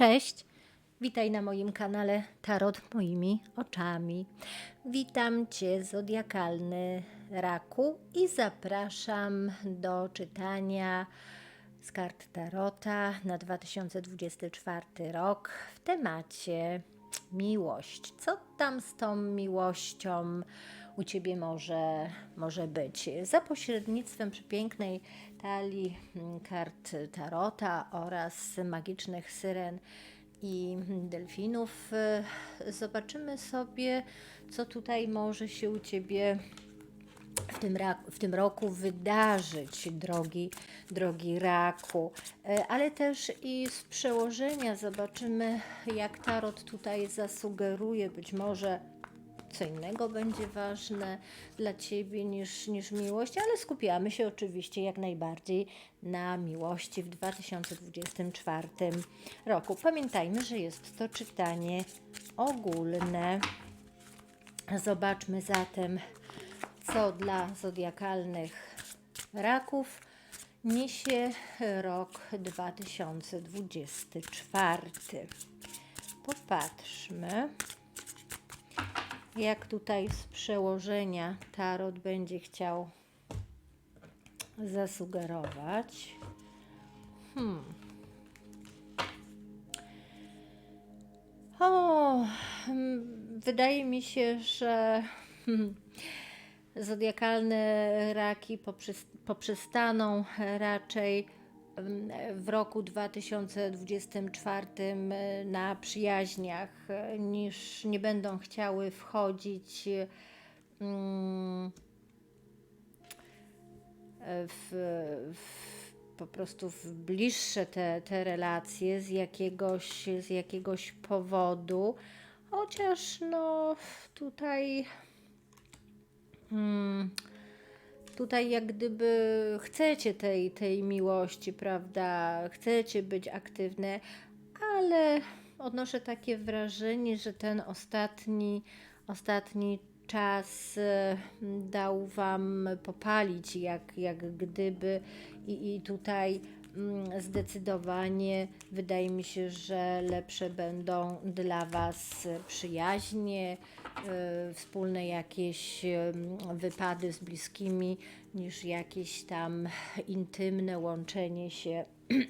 Cześć, witaj na moim kanale Tarot moimi oczami. Witam Cię, zodiakalny raku, i zapraszam do czytania z kart Tarota na 2024 rok w temacie miłość. Co tam z tą miłością u Ciebie może, może być? Za pośrednictwem przepięknej talii mm, kart Tarota oraz magicznych syren i delfinów y, zobaczymy sobie, co tutaj może się u Ciebie w tym, rak, w tym roku wydarzyć, drogi, drogi raku, E, ale też i z przełożenia zobaczymy, jak tarot tutaj zasugeruje, być może co innego będzie ważne dla Ciebie niż, niż miłość, ale skupiamy się oczywiście jak najbardziej na miłości w 2024 roku. Pamiętajmy, że jest to czytanie ogólne. Zobaczmy zatem, co dla zodiakalnych raków niesie rok 2024. Popatrzmy, jak tutaj z przełożenia tarot będzie chciał zasugerować. Hmm. O, mm, wydaje mi się, że hmm, zodiakalne raki poprzestaną raczej w roku 2024 na przyjaźniach, niż nie będą chciały wchodzić mm, w, w po prostu w bliższe te, te relacje z jakiegoś, z jakiegoś powodu, chociaż no tutaj Hmm, tutaj jak gdyby chcecie tej, tej miłości, prawda? Chcecie być aktywne, ale odnoszę takie wrażenie, że ten ostatni, ostatni czas e, dał Wam popalić, jak, jak gdyby, i, i tutaj mm, zdecydowanie wydaje mi się, że lepsze będą dla Was przyjaźnie, wspólne jakieś y, wypady z bliskimi, niż jakieś tam intymne łączenie się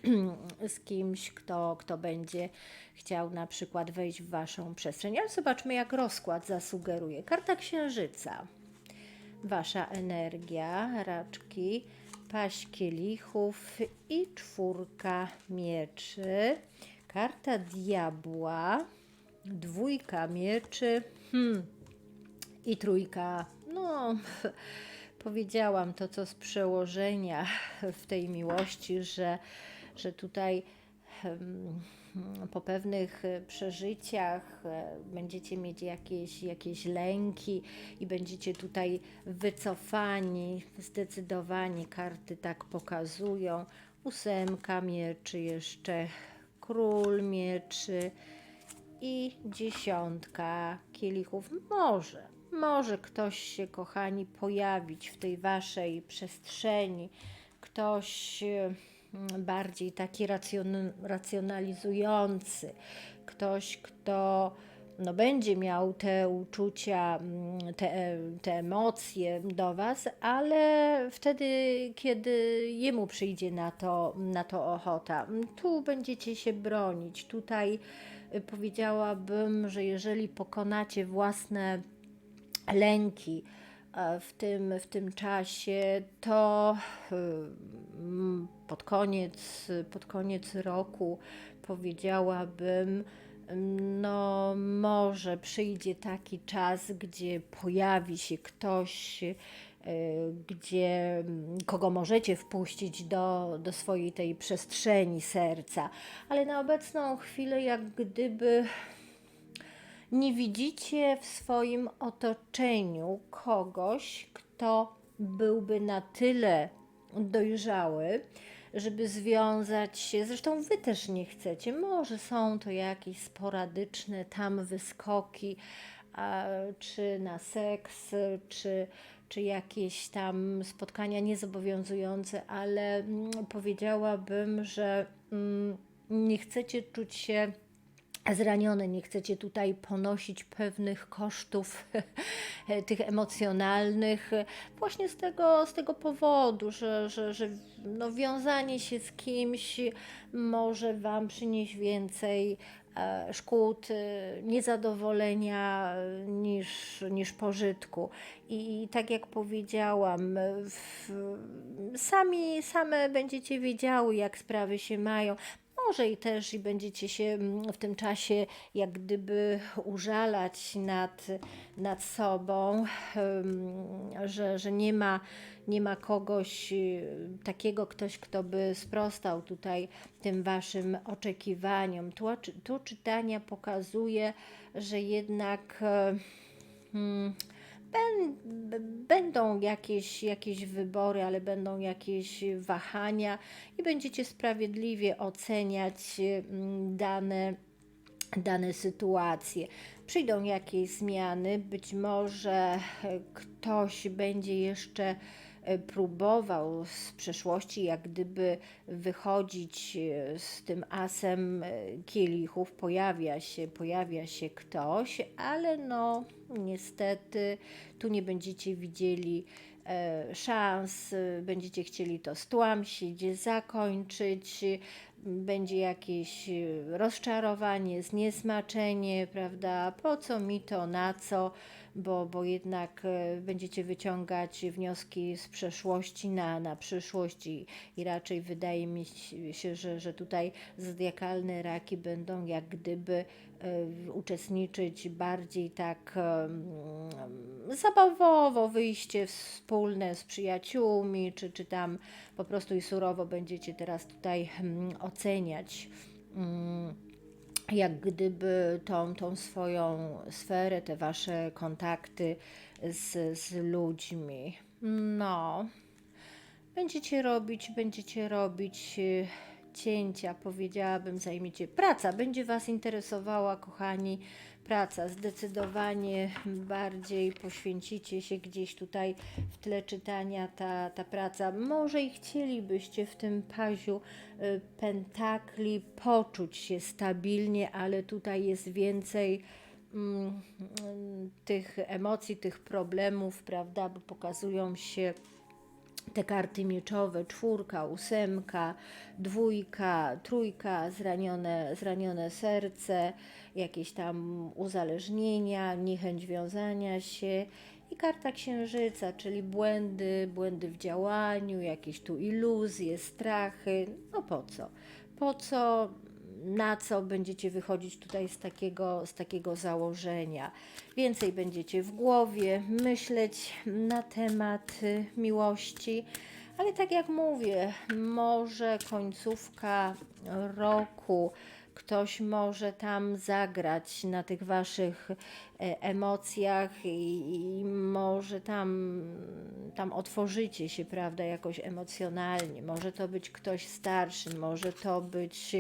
z kimś, kto, kto będzie chciał na przykład wejść w Waszą przestrzeń. Ale zobaczmy, jak rozkład zasugeruje. Karta Księżyca. Wasza energia, raczki, paść kielichów i czwórka mieczy. Karta diabła, dwójka mieczy hmm, i trójka. No, powiedziałam to, co z przełożenia w tej miłości, że, że tutaj hmm, po pewnych przeżyciach e, będziecie mieć jakieś, jakieś lęki i będziecie tutaj wycofani. Zdecydowanie karty tak pokazują. Ósemka mieczy, jeszcze król mieczy i dziesiątka kielichów. Może, może ktoś się, kochani, pojawić w tej waszej przestrzeni. Ktoś mm, bardziej taki racjon, racjonalizujący, ktoś, kto no, będzie miał te uczucia, mm, te, te emocje do Was, ale wtedy, kiedy jemu przyjdzie na to, na to ochota. Tu będziecie się bronić. Tutaj powiedziałabym, że jeżeli pokonacie własne lęki, e, w tym, w tym czasie, to y, pod koniec, pod koniec roku powiedziałabym, no może przyjdzie taki czas, gdzie pojawi się ktoś, e, gdzie kogo możecie wpuścić do, do swojej tej przestrzeni serca, ale na obecną chwilę jak gdyby nie widzicie w swoim otoczeniu kogoś, kto byłby na tyle dojrzały, żeby związać się. Zresztą wy też nie chcecie. Może są to jakieś sporadyczne tam wyskoki, czy na seks, czy, czy jakieś tam spotkania niezobowiązujące, ale mm, powiedziałabym, że mm, nie chcecie czuć się zranione, nie chcecie tutaj ponosić pewnych kosztów tych emocjonalnych, właśnie z tego, z tego powodu, że, że, że no, wiązanie się z kimś może Wam przynieść więcej szkód, e, niezadowolenia e, niż, niż pożytku. I tak jak powiedziałam, w, sami, same będziecie wiedziały, jak sprawy się mają. I też i będziecie się mm, w tym czasie jak gdyby użalać nad, nad sobą, że, że nie ma, nie ma kogoś y, takiego, ktoś, kto by sprostał tutaj tym waszym oczekiwaniom. Tu, tu czytania pokazuje, że jednak. Hmm, Będą jakieś, jakieś wybory, ale będą jakieś wahania i będziecie sprawiedliwie oceniać mm, dane, dane sytuacje. Przyjdą jakieś zmiany, być może e, ktoś będzie jeszcze próbował z przeszłości, jak gdyby wychodzić e, z tym asem e, kielichów, pojawia się, pojawia się ktoś, ale no niestety tu nie będziecie widzieli e, szans, e, będziecie chcieli to stłamsić, zakończyć, e, będzie jakieś e, rozczarowanie, zniesmaczenie, prawda? Po co mi to, na co? Bo, bo jednak e, będziecie wyciągać wnioski z przeszłości na, na przyszłość i, i raczej wydaje mi się, że, że tutaj zodiakalne raki będą jak gdyby e, uczestniczyć bardziej tak zabawowo, wyjście wspólne z przyjaciółmi, czy, czy tam po prostu i surowo będziecie teraz tutaj mm, oceniać. Jak gdyby tą, tą swoją sferę, te wasze kontakty z, z ludźmi. No, będziecie robić, będziecie robić y, cięcia, powiedziałabym, zajmiecie. Praca będzie Was interesowała, kochani. Praca, zdecydowanie bardziej poświęcicie się gdzieś tutaj w tle czytania ta, ta praca. Może i chcielibyście w tym paziu y, pentakli poczuć się stabilnie, ale tutaj jest więcej mm, mm, tych emocji, tych problemów, prawda, bo pokazują się te karty mieczowe, czwórka, ósemka, dwójka, trójka, zranione, zranione serce, jakieś tam uzależnienia, niechęć wiązania się i karta księżyca, czyli błędy, błędy w działaniu, jakieś tu iluzje, strachy. No po co? Po co na co będziecie wychodzić tutaj z takiego, z takiego założenia. Więcej będziecie w głowie myśleć na temat y, miłości, ale tak jak mówię, może końcówka roku. Ktoś może tam zagrać na tych waszych e, emocjach i, i może tam, tam otworzycie się, prawda, jakoś emocjonalnie. Może to być ktoś starszy, może to być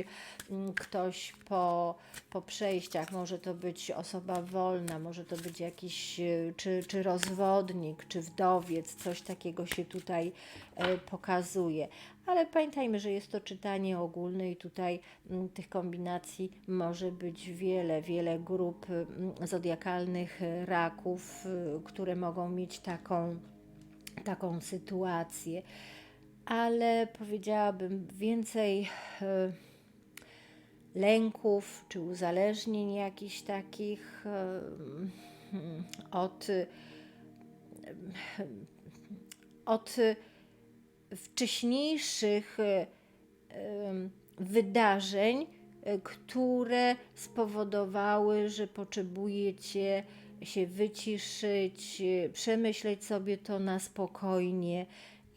mm, ktoś po, po przejściach, może to być osoba wolna, może to być jakiś e, czy, czy rozwodnik, czy wdowiec, coś takiego się tutaj e, pokazuje. Ale pamiętajmy, że jest to czytanie ogólne i tutaj mm, tych kombinacji może być wiele, wiele grup mm, zodiakalnych e, raków, y, które mogą mieć taką, taką sytuację. Ale powiedziałabym więcej e, lęków czy uzależnień jakichś takich e, mm, od, od wcześniejszych e, wydarzeń, e, które spowodowały, że potrzebujecie się wyciszyć, e, przemyśleć sobie to na spokojnie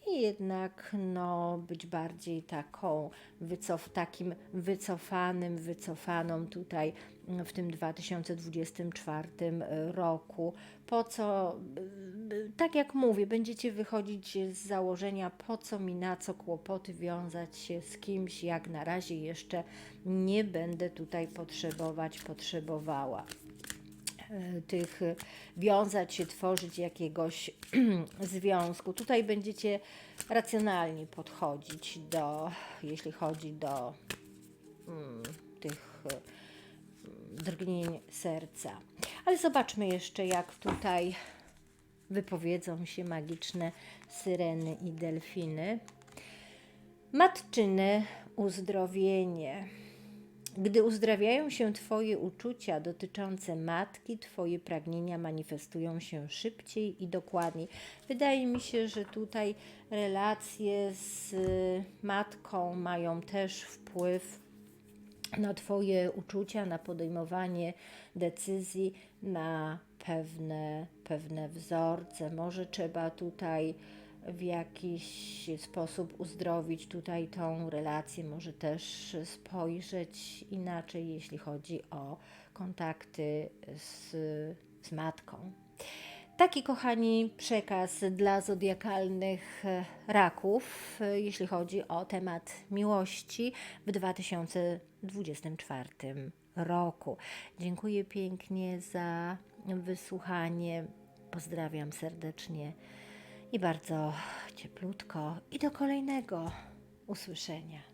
i jednak no, być bardziej taką wycof, takim wycofanym, wycofaną tutaj w tym 2024 roku. Po co, tak jak mówię, będziecie wychodzić z założenia, po co mi na co kłopoty wiązać się z kimś, jak na razie jeszcze nie będę tutaj potrzebować, potrzebowała tych e, wiązać się, tworzyć jakiegoś związku. Tutaj będziecie racjonalnie podchodzić do, jeśli chodzi do mm, tych e, drgnień serca. Ale zobaczmy jeszcze, jak tutaj wypowiedzą się magiczne syreny i delfiny. Matczyne uzdrowienie. Gdy uzdrawiają się Twoje uczucia dotyczące matki, Twoje pragnienia manifestują się szybciej i dokładniej. Wydaje mi się, że tutaj relacje z matką mają też wpływ na Twoje uczucia, na podejmowanie decyzji, na pewne, pewne wzorce. Może trzeba tutaj w jakiś sposób uzdrowić tutaj tą relację, może też spojrzeć inaczej, jeśli chodzi o kontakty z, z matką. Taki, kochani, przekaz dla zodiakalnych raków, jeśli chodzi o temat miłości w 2024 roku. Dziękuję pięknie za wysłuchanie. Pozdrawiam serdecznie i bardzo cieplutko. I do kolejnego usłyszenia.